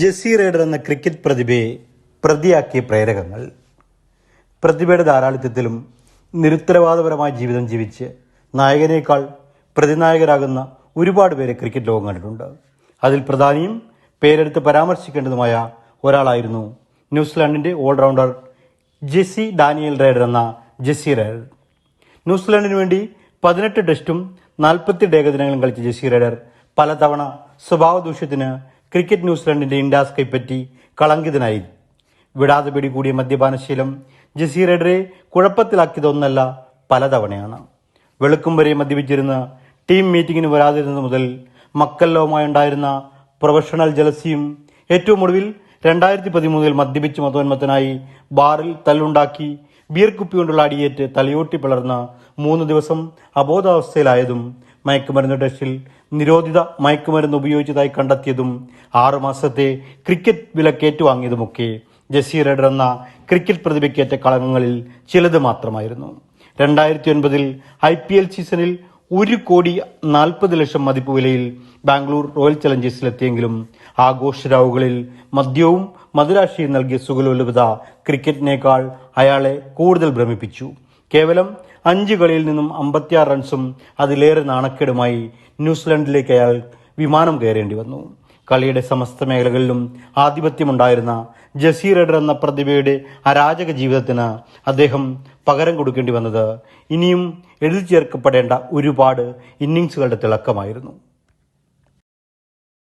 Jessy Ryder എന്ന cricket പ്രതിഭയെ പ്രതിയാക്കിയ പ്രേരകങ്ങൾ. പ്രതിഭയുടെ ധാരാളിത്വത്തിലും നിരുത്തരവാദപരമായ ജീവിതം ജീവിച്ച് നായകനേക്കാൾ പ്രതിനായകരാകുന്ന ഒരുപാട് പേരെ ക്രിക്കറ്റ് ലോകം കണ്ടിട്ടുണ്ട്. അതിൽ പ്രധാനിയും പേരെടുത്ത് പരാമർശിക്കേണ്ടതുമായ ഒരാളായിരുന്നു ന്യൂസിലാൻഡിന്റെ ഓൾറൗണ്ടർ ജെസ്സി ഡാനിയൽ റൈഡർ എന്ന ജെസ്സി റൈഡർ ന്യൂസിലാൻഡിന് വേണ്ടി പതിനെട്ട് ടെസ്റ്റും നാൽപ്പത്തി ഏകദിനങ്ങളും കളിച്ച ജെസ്സി റൈഡർ പലതവണ സ്വഭാവ ദൂഷ്യത്തിന് ക്രിക്കറ്റ് ന്യൂസിലൻഡിന്റെ ഇൻഡാസ് കൈപ്പറ്റി കളങ്കിതനായി. വിടാതെ പിടികൂടിയ മദ്യപാനശീലം ജെസ്സി റൈഡറെ കുഴപ്പത്തിലാക്കിയതൊന്നല്ല പലതവണയാണ്. വെളുക്കും വരെ മദ്യപിച്ചിരുന്ന് ടീം മീറ്റിംഗിന് വരാതിരുന്നത് മുതൽ മക്കല്ലോമായുണ്ടായിരുന്ന പ്രൊഫഷണൽ ജലസിയും ഏറ്റവും ഒടുവിൽ രണ്ടായിരത്തി പതിമൂന്നിൽ മദ്യപിച്ച് മതോന്മത്തനായി ബാറിൽ തല്ലുണ്ടാക്കി ബിയർ കുപ്പി കൊണ്ടുള്ള അടിയേറ്റ് തലയോട്ടി പിളർന്ന മൂന്ന് ദിവസം അബോധാവസ്ഥയിലായതും മയക്കുമരുന്ന് ടെസ്റ്റിൽ നിരോധിത മയക്കുമരുന്ന് ഉപയോഗിച്ചതായി കണ്ടെത്തിയതും ആറു മാസത്തെ ക്രിക്കറ്റ് വിലക്കേറ്റുവാങ്ങിയതുമൊക്കെ ജസീർ റൈഡർ എന്ന ക്രിക്കറ്റ് പ്രതിഭയ്ക്കേറ്റ കളങ്കങ്ങളിൽ ചിലത് മാത്രമായിരുന്നു. രണ്ടായിരത്തി ഒൻപതിൽ ഐ പി എൽ സീസണിൽ ഒരു കോടി നാൽപ്പത് ലക്ഷം മതിപ്പ് വിലയിൽ ബാംഗ്ലൂർ റോയൽ ചലഞ്ചേഴ്സിലെത്തിയെങ്കിലും ആഘോഷരാവുകളിൽ മദ്യവും മധുരാശിയും നൽകിയ സുഖലോലുപത ക്രിക്കറ്റിനേക്കാൾ അയാളെ കൂടുതൽ ഭ്രമിപ്പിച്ചു. കേവലം അഞ്ച് കളിയിൽ നിന്നും അമ്പത്തിയാറ് റൺസും അതിലേറെ നാണക്കേടുമായി ന്യൂസിലൻഡിലേക്ക് അയാൾ വിമാനം കയറേണ്ടി വന്നു. കളിയുടെ സമസ്ത മേഖലകളിലും ആധിപത്യമുണ്ടായിരുന്ന ജസീർ എഡർ എന്ന പ്രതിഭയുടെ അരാജക ജീവിതത്തിന് അദ്ദേഹം പകരം കൊടുക്കേണ്ടി വന്നത് ഇനിയും എഴുതി ചേർക്കപ്പെടേണ്ട ഒരുപാട് ഇന്നിങ്സുകളുടെ തിളക്കമായിരുന്നു.